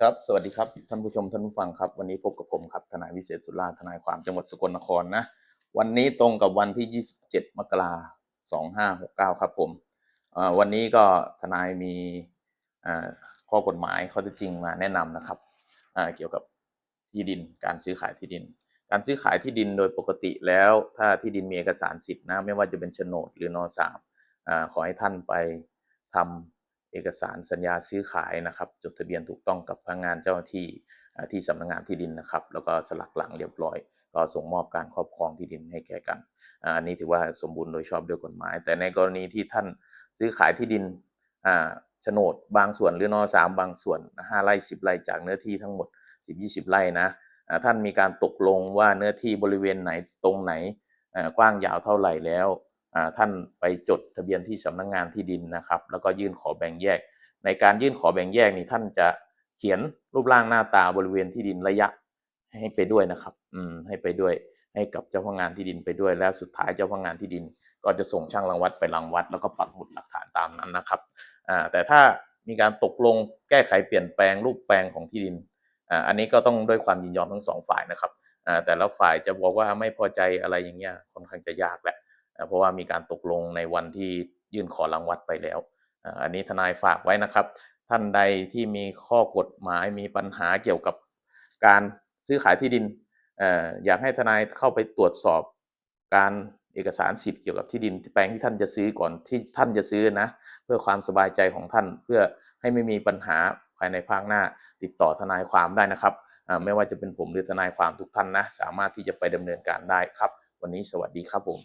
ครับสวัสดีครับท่านผู้ชมท่านผู้ฟังครับ วันนี้พบกับผมครับทนายวิเศษสุราทนายความจังหวัดสกลนครนะวันนี้ตรงกับวันที่ 27 มกราคม2569ครับผมวันนี้ก็ทนายมีข้อกฎหมายข้อเท็จจริงมาแนะนำนะครับเกี่ยวกับที่ดินการซื้อขายที่ดิน การซื้อขายที่ดินโดยปกติแล้วถ้าที่ดินมีเอกสารสิทธิ์นะไม่ว่าจะเป็นโฉนดหรือนอสามขอให้ท่านไปทำ เอกสารสัญญาซื้อขายนะครับ จดทะเบียนถูกต้องกับพนักงานเจ้าหน้าที่ที่สำนักงานที่ดินนะครับ แล้วก็สลักหลังเรียบร้อย ก็ส่งมอบการครอบครองที่ดินให้แก่กันอันนี้ถือว่าสมบูรณ์โดยชอบด้วยกฎหมาย แต่ในกรณีที่ท่านซื้อขายที่ดินโฉนดบางส่วนหรือนอสามบางส่วนห้าไร่สิบไร่จากเนื้อที่ทั้งหมดสิบยี่สิบไร่นะท่านมีการตกลงว่าเนื้อที่บริเวณไหนตรงไหนกว้างยาวเท่าไหร่แล้ว ท่านไปจดทะเบียนที่สำนักงานที่ดินนะครับ แล้วก็ยื่นขอแบ่งแยก ในการยื่นขอแบ่งแยกนี่ท่านจะเขียนรูปร่างหน้าตาบริเวณที่ดินระยะให้ไปด้วยนะครับอืมให้ไปด้วยให้กับเจ้าพนักงานที่ดินไปด้วยแล้วสุดท้ายเจ้าพนักงานที่ดิน ก็จะส่งช่างรังวัดไปรังวัด แล้วก็ปักหมุดหลักฐานตามนั้นนะครับอ่าแต่ถ้ามีการตกลงแก้ไขเปลี่ยนแปลงรูปแปลงของที่ดินอ่าอันนี้ก็ต้องด้วยความยินยอมทั้งสองฝ่ายนะครับอ่าแต่ละฝ่ายจะบอกว่าไม่พอใจอะไรอย่างเงี้ยค่อนข้างจะยากแหละ เพราะว่ามีการตกลงในวันที่ยื่นขอรังวัดไปแล้ว อันนี้ทนายฝากไว้นะครับ ท่านใดที่มีข้อกฎหมายมีปัญหาเกี่ยวกับการซื้อขายที่ดินอยากให้ทนายเข้าไปตรวจสอบการเอกสารสิทธิ์เกี่ยวกับที่ดินแปลงที่ท่านจะซื้อก่อนที่ท่านจะซื้อนะ เพื่อความสบายใจของท่านเพื่อให้ไม่มีปัญหาภายในภาคหน้า ติดต่อทนายความได้นะครับไม่ว่าจะเป็นผมหรือทนายความทุกท่านนะ สามารถที่จะไปดำเนินการได้ครับ วันนี้สวัสดีครับผม